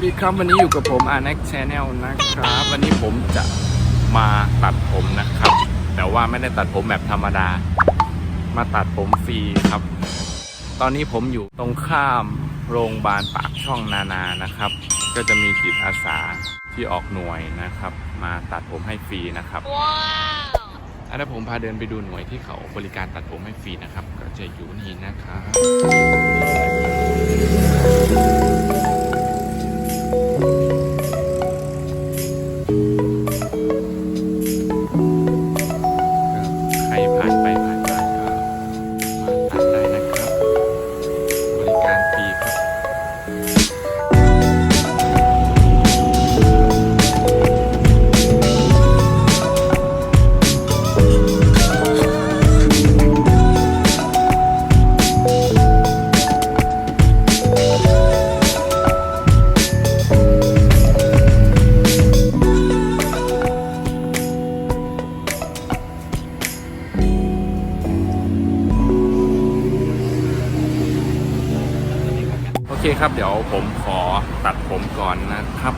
วัสดีครับวันนี้อยู่กับผมอาร์ x Channel นะครับ วันนี้ผมจะมาตัดผมนะครับ แต่ว่าไม่ได้ตัดผมแบบธรรมดา มาตัดผมฟรีครับ ตอนนี้ผมอยู่ตรงข้ามโรงพยาบาลปากช่องนานานะครับ ก็จะมีจิตอาสาที่ออกหน่วยนะครับ มาตัดผมให้ฟรีนะครับอันนี้ผมพาเดินไปดูหน่วยที่เขาบริการตัดผมให้ฟรีนะครับ ก็จะอยู่นี่นะครับ เคครับ เดี๋ยวผมขอตัดผมก่อนนะครับ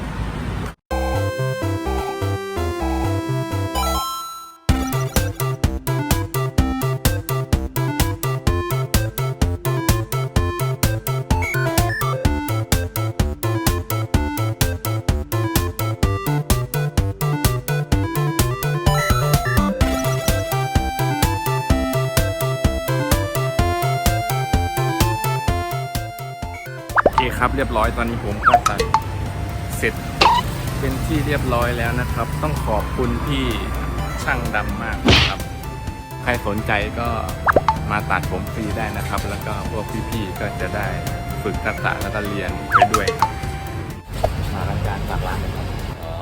ครับ เรียบร้อยตอนนี้ผมก็ตัดเสร็จเป็นที่เรียบร้อยแล้วนะครับ ต้องขอบคุณพี่ช่างดำมากนะครับ ใครสนใจก็มาตัดผมฟรีได้นะครับ แล้วก็พวกพี่ๆก็จะได้ฝึกทักษะแล้วก็เรียนไปด้วยครับมาอาจารย์ฝากร้านนะครับอ๋อ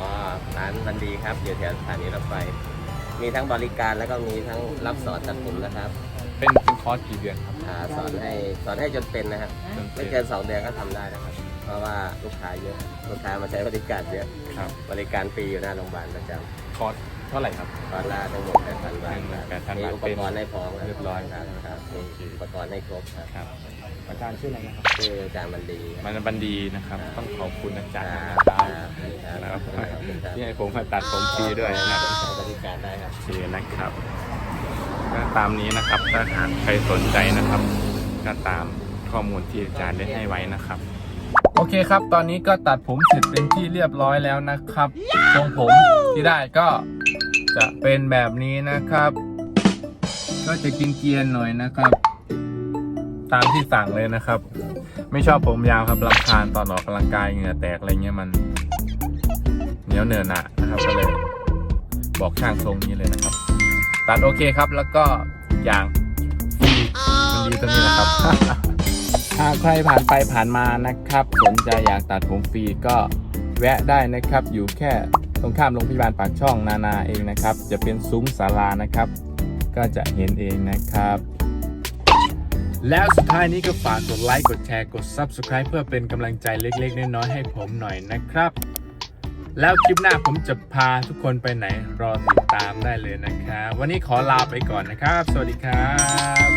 ร้านบันดีครับอยู่แถวสถานีรถไฟ มีทั้งบริการแล้วก็มีทั้งรับสอนตัดผมนะครับเป็นเป็นคอร์สกี่เดือนครับ อ่าสอนให้สอนให้จนเป็นนะครับ จนเป็น ไม่เกินสองเดือนก็ทำได้นะครับ เพราะว่าลูกค้าเยอะลูกค้ามาใช้บริการเยอะครับ บริการฟรีอยู่หน้าโรงพยาบาลประจคอร์สเท่าไหร่ครับำตอนละทั้งหมดแปดพันบาทครับ8,000มีบาทอุปกรณ์ให้พร้อมเรียบร้อยครับครับมีโอเคอุปกรณ์ให้ครบครับครับอาจารย์ชื่ออะไรนะครับชื่ออาจารย์บันดีมันบันดีนะครับ ต้องขอบคุณอาจารย์คนะรับครับครับครับนะครับขอบคุณครับที่ให้ผมมาตัดผมฟรีด้วยนะใช้บริการได้ครับ โอเคนะครับก็ตามนี้นะครับถ้าหากใครสนใจนะครับ ก็ตามข้อมูลที่อาจารย์ได้ให้ไว้นะครับ โอเคครับ ตอนนี้ก็ตัดผมเสร็จเป็นที่เรียบร้อยแล้วนะครับทรงผมที่ได้ก็จะเป็นแบบนี้นะครับ ก็จะกินเกียนหน่อยนะครับ ตามที่สั่งเลยนะครับ ไม่ชอบผมยาวครับรำคาญตอนออกกำลังกายเหงื่อแตกอะไรเงี้ยมันเหนียวเหนอะหนะนะครับก็เลย บอกช่างทรงนี้เลยนะครับ ตัดโอเคครับแล้วก็อย่างฟรีมันดีตรงนี้นะครับ หากใครผ่านไปผ่านมานะครับ สนใจอยากตัดผมฟรีก็แวะได้นะครับ อยู่แค่ตรงข้ามโรงพยาบาลปากช่องนานาเองนะครับ จะเป็นซุ้มศาลานะครับ ก็จะเห็นเองนะครับ แล้วสุดท้ายนี้ก็ฝากกดไลค์กดแชร์กด Subscribe เพื่อเป็นกำลังใจเล็กๆ น้อยๆให้ผมหน่อยนะครับ แล้วคลิปหน้าผมจะพาทุกคนไปไหนรอติดตามได้เลยนะครับ วันนี้ขอลาไปก่อนนะครับ สวัสดีครับ